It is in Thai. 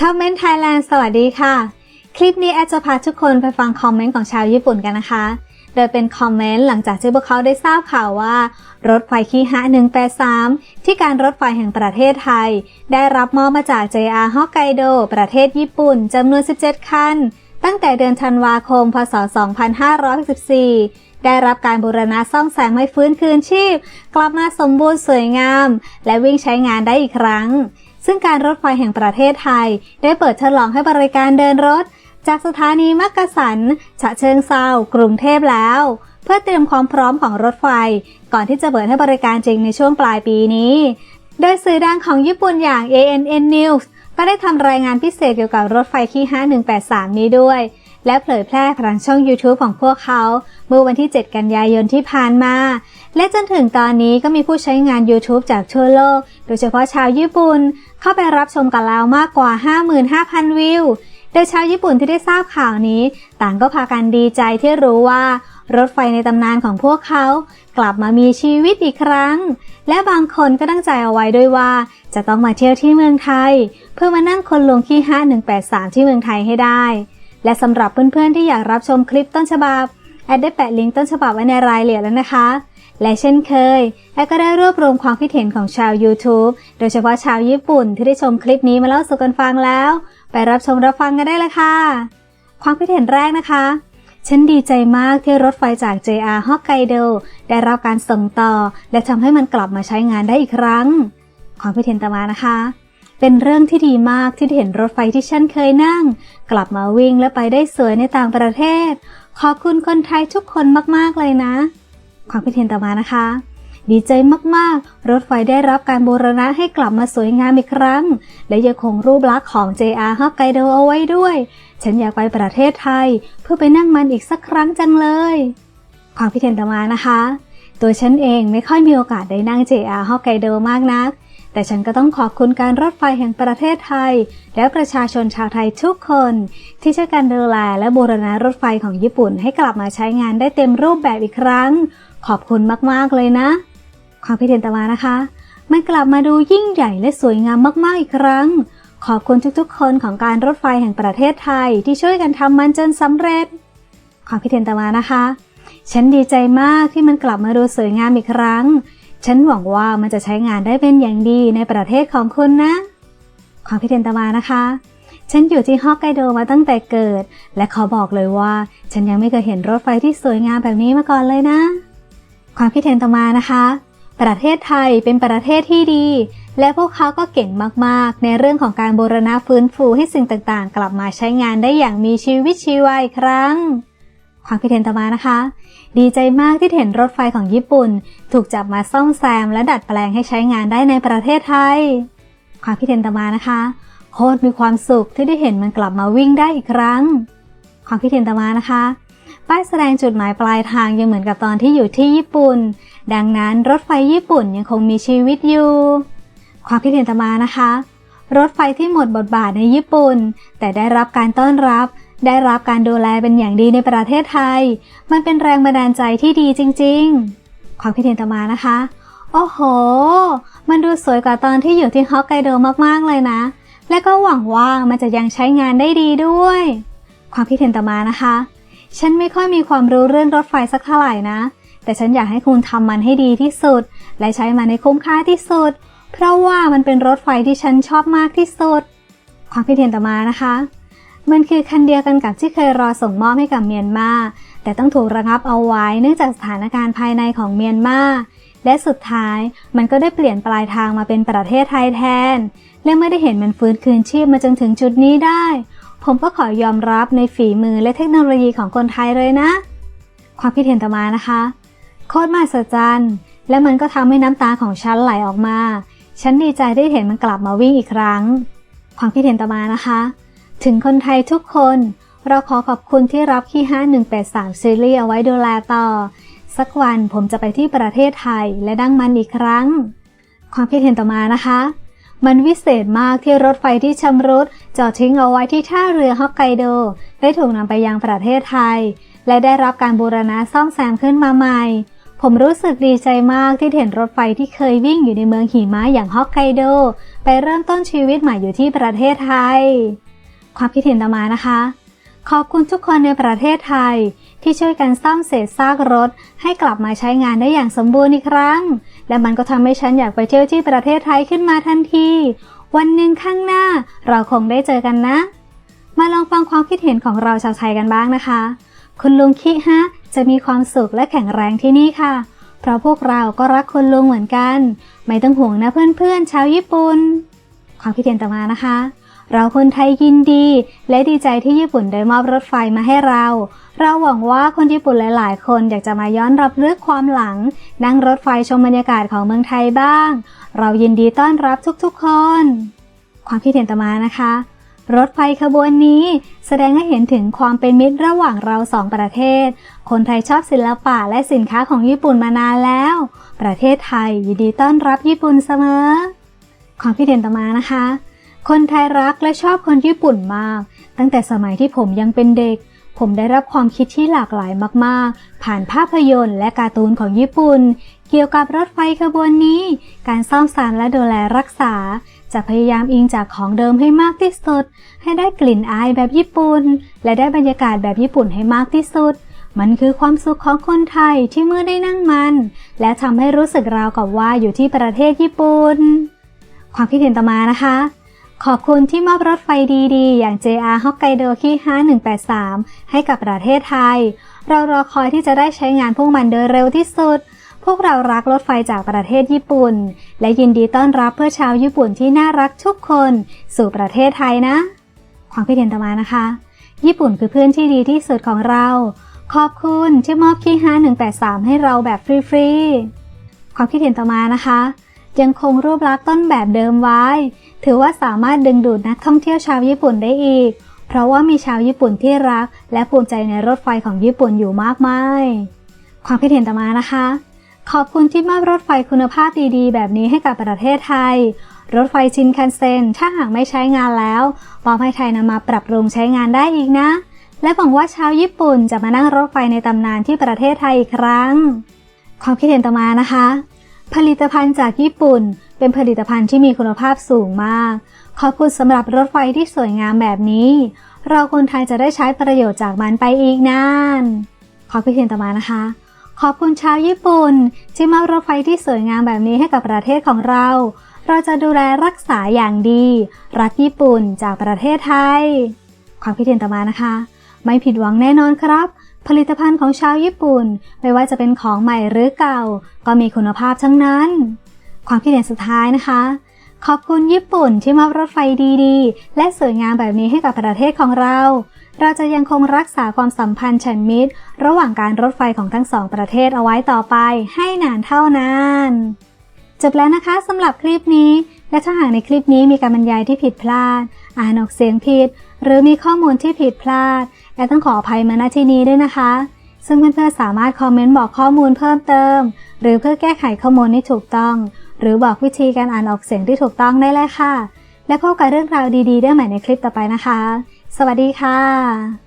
ชอบเม้นไทยแลนด์สวัสดีค่ะ คลิปนี้แอดจะพาทุกคนไปฟังคอมเมนต์ของชาวญี่ปุ่นกันนะคะ โดยเป็นคอมเมนต์หลังจากที่พวกเขาได้ทราบข่าวว่า รถไฟคีฮะ183 ที่การรถไฟแห่งประเทศไทย ได้รับมอบมาจาก JR Hokkaido ประเทศญี่ปุ่นจำนวน 17 คัน ตั้งแต่เดือนธันวาคม พศ 2564ได้รับการบูรณะซ่อมแซมให้ฟื้นคืนชีพ กลับมาสมบูรณ์สวยงาม และวิ่งใช้งานได้อีกครั้ง ซึ่งการรถไฟแห่งประเทศไทย ได้เปิดฉลองให้บริการเดินรถ จากสถานีมักกะสัน ฉะเชิงเซากรุงเทพแล้ว เพื่อเตรียมความพร้อมของรถไฟ ก่อนที่จะเปิดให้บริการจริงในช่วงปลายปีนี้ โดยสื่อดังของญี่ปุ่นอย่าง ANN News ก็ได้ทำรายงานพิเศษเกี่ยวกับรถไฟคี5183 นี้ด้วย และเผยแพร่ผ่านช่อง YouTube ของพวกเขา เมื่อวันที่ 7 กันยายนที่ผ่านมา และจนถึงตอนนี้ก็มีผู้ใช้งาน YouTube จากทั่วโลก โดยเฉพาะชาวญี่ปุ่น เข้าไปรับชมกันแล้วมากกว่า 55,000 วิว โดยชาวญี่ปุ่นที่ได้ทราบข่าวนี้ ต่างก็พากันดีใจที่รู้ว่ารถไฟในตำนานของพวกเขา กลับมามีชีวิตอีกครั้ง และบางคนก็ตั้งใจเอาไว้ด้วยว่า จะต้องมาเที่ยวที่เมืองไทย เพื่อมานั่งคนลงที่ 5183 ที่เมืองไทยให้ได้ และสำหรับเพื่อนๆที่อยากรับชมคลิปต้นฉบับ แอดได้แปะลิงก์ต้นฉบับไว้ในรายละเอียดแล้วนะคะ และเช่นเคย แอดก็ได้รวบรวมความคิดเห็นของชาว YouTube โดยเฉพาะชาวญี่ปุ่นที่ได้ชมคลิปนี้มาเล่าสู่กันฟังแล้ว ไปรับชมรับฟังกันได้เลยค่ะ ความคิดเห็นแรกนะคะฉันดีใจมากที่รถไฟจาก JR Hokkaido ได้รับการส่งต่อ และทำให้มันกลับมาใช้งานได้อีกครั้ง ความคิดเห็นต่อมานะคะ เป็นเรื่องที่ดีมากที่ได้เห็นรถไฟที่ฉันเคยนั่ง กลับมาวิ่งและไปได้สวยในต่างประเทศ ขอบคุณคนไทยทุกคนมากๆเลยนะ ความคิดเห็นต่อมานะคะ ดีใจมากๆ รถไฟได้รับการบูรณะให้กลับมาสวยงามอีกครั้ง และยังคงรูปลักษณ์ของ JR Hokkaido เอาไว้ด้วย ฉันอยากไปประเทศไทย เพื่อไปนั่งมันอีกสักครั้งจังเลย ความคิดเห็นต่อมานะคะตัวฉันเองไม่ค่อยมีโอกาสได้นั่ง JR Hokkaido มากนัก แต่ฉันก็ต้องขอบคุณการรถไฟแห่งประเทศไทย และประชาชนชาวไทยทุกคน ที่ช่วยกันดูแลและบูรณะรถไฟของญี่ปุ่นให้กลับมาใช้งานได้เต็มรูปแบบอีกครั้ง ขอบคุณมาก ๆ เลยนะ ความคิดเห็นต่อมานะคะ มันกลับมาดูยิ่งใหญ่และสวยงามมาก ๆ อีกครั้ง ขอบคุณทุกๆ คนของการรถไฟแห่งประเทศไทยที่ช่วยกันทำมันจนสำเร็จ ความคิดเห็นต่อมานะคะ ฉันดีใจมากที่มันกลับมาดูสวยงามอีกครั้ง ฉันหวังว่ามันจะใช้งานได้เป็นอย่างดีในประเทศของคุณนะ ความคิดเห็นต่อมานะคะ ฉันอยู่ที่ฮอกไกโดมาตั้งแต่เกิด และขอบอกเลยว่า ฉันยังไม่เคยเห็นรถไฟที่สวยงามแบบนี้มาก่อนเลยนะ ความคิดเห็นต่อมานะคะ ประเทศไทยเป็นประเทศที่ดี และพวกเขาก็เก่งมากๆ ในเรื่องของการบูรณะฟื้นฟูให้สิ่งต่างๆ กลับมาใช้งานได้อย่างมีชีวิตชีวาอีกครั้ง ความคิดเห็นต่อมานะคะ ดีใจมากที่เห็นรถไฟของญี่ปุ่น ถูกจับมาซ่อมแซมและดัดแปลงให้ใช้งานได้ในประเทศไทย ความคิดเห็นต่อมานะคะ โคตรมีความสุขที่ได้เห็นมันกลับมาวิ่งได้อีกครั้ง ความคิดเห็นต่อมานะคะ ป้ายแสดงจุดหมายปลายทางยังเหมือนกับตอนที่อยู่ที่ญี่ปุ่น ดังนั้นรถไฟญี่ปุ่นยังคงมีชีวิตอยู่ ความคิดเห็นต่อมานะคะรถไฟที่หมดบทบาทในญี่ปุ่น แต่ได้รับการต้อนรับ ได้รับการดูแลเป็นอย่างดีในประเทศไทย มันเป็นแรงบันดาลใจที่ดีจริง ๆ ความคิดเห็นต่อมานะคะ โอ้โห มันดูสวยกว่าตอนที่อยู่ที่ฮอกไกโดมากๆเลยนะ และก็หวังว่ามันจะยังใช้งานได้ดีด้วย ความคิดเห็นต่อมานะคะ ฉันไม่ค่อยมีความรู้เรื่องรถไฟสักเท่าไหร่นะ แต่ฉันอยากให้คุณทำมันให้ดีที่สุด และใช้มันในคุ้มค่าที่สุด เพราะว่ามันเป็นรถไฟที่ฉันชอบมากที่สุด ความคิดเห็นต่อมานะคะ มันคือคันเดียวกันกับที่เคยรอส่งมอบให้กับเมียนมา แต่ต้องถูกระงับเอาไว้เนื่องจากสถานการณ์ภายในของเมียนมา และสุดท้ายมันก็ได้เปลี่ยนปลายทางมาเป็นประเทศไทยแทน และเมื่อได้เห็นมันฟื้นคืนชีพมาจนถึงจุดนี้ได้ ผมก็ขอยอมรับในฝีมือและเทคโนโลยีของคนไทยเลยนะ ความคิดเห็นต่อมานะคะ โคตรมหัศจรรย์และมันก็ทำให้น้ำตาของฉันไหลออกมา ฉันดีใจได้เห็นมันกลับมาวิ่งอีกครั้ง ความคิดเห็นต่อมานะคะ ถึงคนไทยทุกคน เราขอขอบคุณที่รับขี้5183ซีรีส์เอาไว้ดูแลต่อ สักวันผมจะไปที่ประเทศไทยและดั้งมันอีกครั้ง ความคิดเห็นต่อมานะคะ มันวิเศษมากที่รถไฟที่ชำรุดจอดทิ้งเอาไว้ที่ท่าเรือฮอกไกโด ได้ถูกนำไปยังประเทศไทย และได้รับการบูรณะซ่อมแซมขึ้นมาใหม่ ผมรู้สึกดีใจมากที่เห็นรถไฟที่เคยวิ่งอยู่ในเมืองหิมะอย่างฮอกไกโด ไปเริ่มต้นชีวิตใหม่อยู่ที่ประเทศไทย ความคิดเห็นต่อมานะคะ ขอบคุณทุกคนในประเทศไทย ที่ช่วยกันซ่อมเศษซากรถ ให้กลับมาใช้งานได้อย่างสมบูรณ์อีกครั้ง และมันก็ทำให้ฉันอยากไปเที่ยวที่ประเทศไทยขึ้นมาทันที วันหนึ่งข้างหน้าเราคงได้เจอกันนะ มาลองฟังความคิดเห็นของเราชาวไทยกันบ้างนะคะ คุณลุงคิฮะจะมีความสุขและแข็งแรงที่นี่ค่ะ เพราะพวกเราก็รักคุณลุงเหมือนกัน ไม่ต้องห่วงนะเพื่อนๆชาวญี่ปุ่น ความคิดเห็นต่อมานะคะ เราคนไทยยินดี และดีใจที่ญี่ปุ่นได้มอบรถไฟมาให้เรา เราหวังว่าคนญี่ปุ่นหลาย ๆ คนอยากจะมาย้อนรับเรื่องความหลัง นั่งรถไฟชมบรรยากาศของเมืองไทยบ้าง เรายินดีต้อนรับทุกๆคน ความคิดเห็นต่อมานะคะ รถไฟขบวนนี้แสดงให้เห็นถึงความเป็นมิตรระหว่างเราสองประเทศ คนไทยชอบศิลปะและสินค้าของญี่ปุ่นมานานแล้ว ประเทศไทยยินดีต้อนรับญี่ปุ่นเสมอ ความคิดเห็นต่อมานะคะ คนไทยรักและชอบคนญี่ปุ่นมาก ตั้งแต่สมัยที่ผมยังเป็นเด็ก ผมได้รับความคิดที่หลากหลายมาก ๆ ผ่านภาพยนตร์และการ์ตูนของญี่ปุ่น เกี่ยวกับรถไฟขบวนนี้ การซ่อมแซมและดูแลรักษา จะพยายามอิงจากของเดิมให้มากที่สุด ให้ได้กลิ่นอายแบบญี่ปุ่น และได้บรรยากาศแบบญี่ปุ่นให้มากที่สุด มันคือความสุขของคนไทยที่เมื่อได้นั่งมัน และทำให้รู้สึกราวกับว่าอยู่ที่ประเทศญี่ปุ่น ความคิดเห็นต่อมานะคะ ขอบคุณที่มอบรถไฟดีๆ อย่าง JR Hokkaido คี5183 ให้กับประเทศไทย เรารอคอยที่จะได้ใช้งานพวกมันโดยเร็วที่สุด พวกเรารักรถไฟจากประเทศญี่ปุ่น และยินดีต้อนรับเพื่อชาวญี่ปุ่นที่น่ารักทุกคน สู่ประเทศไทยนะ ความคิดเห็นต่อมานะคะ ญี่ปุ่นคือเพื่อนที่ดีที่สุดของเรา ขอบคุณที่มอบคี5183 ให้เราแบบฟรีๆ ความคิดเห็นต่อมานะคะ ยังคงรูปลักษณ์ต้นแบบเดิมไว้ ถือว่าสามารถดึงดูดนักท่องเที่ยวชาวญี่ปุ่นได้อีก เพราะว่ามีชาวญี่ปุ่นที่รัก และภูมิใจในรถไฟของญี่ปุ่นอยู่มากมาย ความคิดเห็นต่อมานะคะ ขอบคุณที่มอบรถไฟคุณภาพดีๆ แบบนี้ให้กับประเทศไทย รถไฟชินคันเซ็นถ้าหากไม่ใช้งานแล้วมอบให้ไทยนำมาปรับปรุงใช้งานได้อีกนะ และหวังว่าชาวญี่ปุ่นจะมานั่งรถไฟในตำนานที่ประเทศไทยอีกครั้ง ความคิดเห็นต่อมานะคะ ผลิตภัณฑ์จากญี่ปุ่น เป็นผลิตภัณฑ์ที่มีคุณภาพสูงมาก ขอบคุณสำหรับรถไฟที่สวยงามแบบนี้ เราคนไทยจะได้ใช้ประโยชน์จากมันไปอีกนาน ขอคิเห็นต่อมานะคะ ขอบคุณชาวญี่ปุ่น ที่มอบรถไฟที่สวยงามแบบนี้ให้กับประเทศของเรา เราจะดูแลรักษาอย่างดี รักญี่ปุ่นจากประเทศไทย ความคิดเห็นต่อมานะคะ ไม่ผิดหวังแน่นอนครับ ผลิตภัณฑ์ของชาวญี่ปุ่น ไม่ว่าจะเป็นของใหม่หรือเก่า ก็มีคุณภาพทั้งนั้น ความคิดเห็นสุดท้ายนะคะ ขอบคุณญี่ปุ่นที่มอบรถไฟดีๆ และสวยงามแบบนี้ให้กับประเทศของเรา เราจะยังคงรักษาความสัมพันธ์ฉันมิตร ระหว่างการรถไฟของทั้งสองประเทศเอาไว้ต่อไป ให้นานเท่านานจบแล้วนะคะสำหรับคลิปนี้ และถ้าหากในคลิปนี้มีการบรรยายที่ผิดพลาด อ่านออกเสียงผิด หรือมีข้อมูลที่ผิดพลาด และต้องขออภัยมาณที่นี้ด้วยนะคะ ซึ่งเพื่อนๆสามารถคอมเมนต์บอกข้อมูลเพิ่มเติม หรือเพื่อแก้ไขข้อมูลที่ถูกต้อง หรือบอกวิธีการอ่านออกเสียงที่ถูกต้องได้เลยค่ะ และพบกับเรื่องราวดีๆ ได้ใหม่ในคลิปต่อไปนะคะ สวัสดีค่ะ